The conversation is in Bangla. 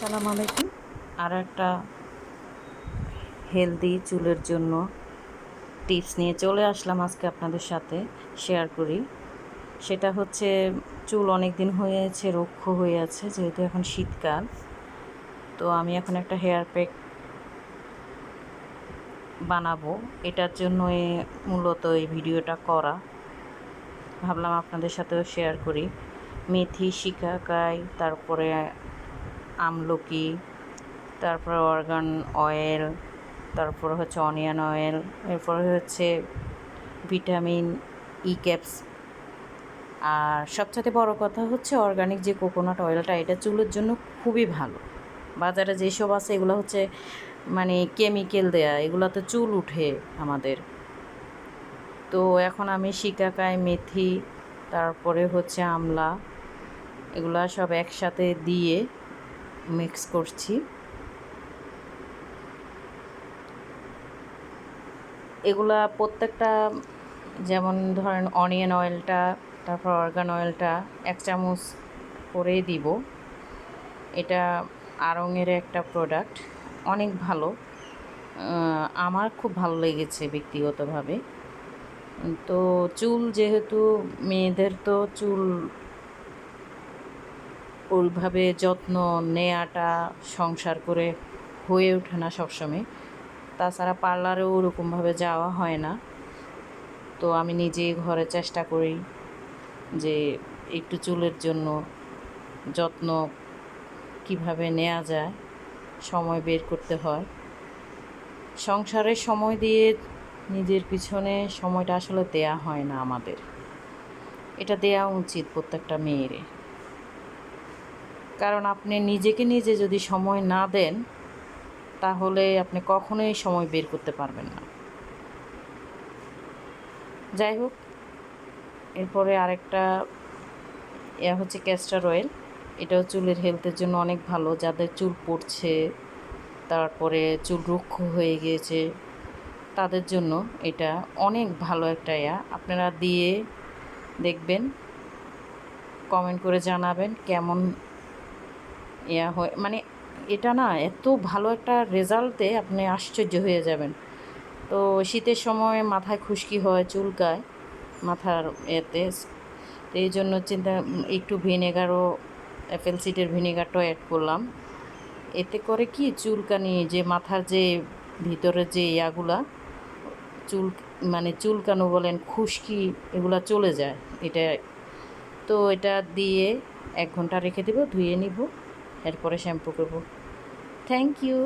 আসসালামু আলাইকুম। আর একটা হেলদি চুলের জন্য টিপস নিয়ে চলে আসলাম আজকে আপনাদের সাথে শেয়ার করি। সেটা হচ্ছে চুল অনেক দিন হয়েছে, রক্ষ হয়ে আছে, যেহেতু এখন শীতকাল। তো আমি এখন একটা হেয়ার প্যাক বানাবো। এটার জন্য মূলত এই ভিডিওটা করা। ভাবলাম আপনাদের সাথেও শেয়ার করি। মেথি, শিকাকাই, তারপরে আমলকি, তারপর অর্গান অয়েল, তারপর হচ্ছে অনিয়ন অয়েল, এরপরে হচ্ছে ভিটামিন ই ক্যাপস। আর সবচেয়ে বড় কথা হচ্ছে অর্গানিক যে কোকোনাট অয়েলটা, এটা চুলের জন্য খুবই ভালো। বাজারে যেসব আছে, এগুলো হচ্ছে মানে কেমিক্যাল দেয়া, এগুলোতে চুল উঠে আমাদের। তো এখন আমি শিকাকাই মেথি, তারপরে হচ্ছে আমলা, এগুলা সব একসাথে দিয়ে মিক্স করছি। এগুলা প্রত্যেকটা, যেমন ধরেন অনিয়ন অয়েলটা তারপর অর্গান অয়েলটা এক চামচ করেই দিব। এটা আড়ংয়ের একটা প্রোডাক্ট অনেক ভালো। আমার খুব ভালো লেগেছে ব্যক্তিগতভাবে। তো চুল যেহেতু মেয়েদের, তো চুল ওইভাবে যত্ন নেওয়াটা সংসার করে হয়ে ওঠে না সবসময়। তাছাড়া পার্লারেও ওরকমভাবে যাওয়া হয় না। তো আমি নিজেই ঘরে চেষ্টা করি যে একটু চুলের জন্য যত্ন কীভাবে নেওয়া যায়, সময় বের করতে হয়। সংসারের সময় দিয়ে নিজের পিছনে সময়টা আসলে দেয়া হয় না আমাদের। এটা দেয়া উচিত প্রত্যেকটা মেয়েরে কারণ আপনি নিজেকে নিজে যদি সময় না দেন, তাহলে আপনি কখনোই সময় বের করতে পারবেন না। যাই হোক, এরপরে আরেকটা ইয়া হচ্ছে ক্যাস্টার অয়েল এটাও চুলের হেলথের জন্য অনেক ভালো। যাদের চুল পড়ছে, তারপরে চুল রুক্ষ হয়ে গিয়েছে, তাদের জন্য এটা অনেক ভালো একটা ইয়া। আপনারা দিয়ে দেখবেন কমেন্ট করে জানাবেন কেমন ইয়া হয় মানে এটা না এত ভালো একটা রেজাল্টে আপনি আশ্চর্য হয়ে যাবেন। তো শীতের সময় মাথায় খুশকি হয় চুলকায় মাথার এতে। তো এই জন্য চিন্তা, একটু ভিনেগারও অ্যাপেল সিডের ভিনেগারটাও অ্যাড করলাম। এতে করে কি চুলকানি, যে মাথার যে ভিতরে যে ইয়াগুলা, চুল মানে চুলকানো বলেন, খুশকি, এগুলা চলে যায়। এটা, তো এটা দিয়ে এক ঘণ্টা রেখে দেবো, ধুয়ে নিব। এরপরে শ্যাম্পু করব। Thank you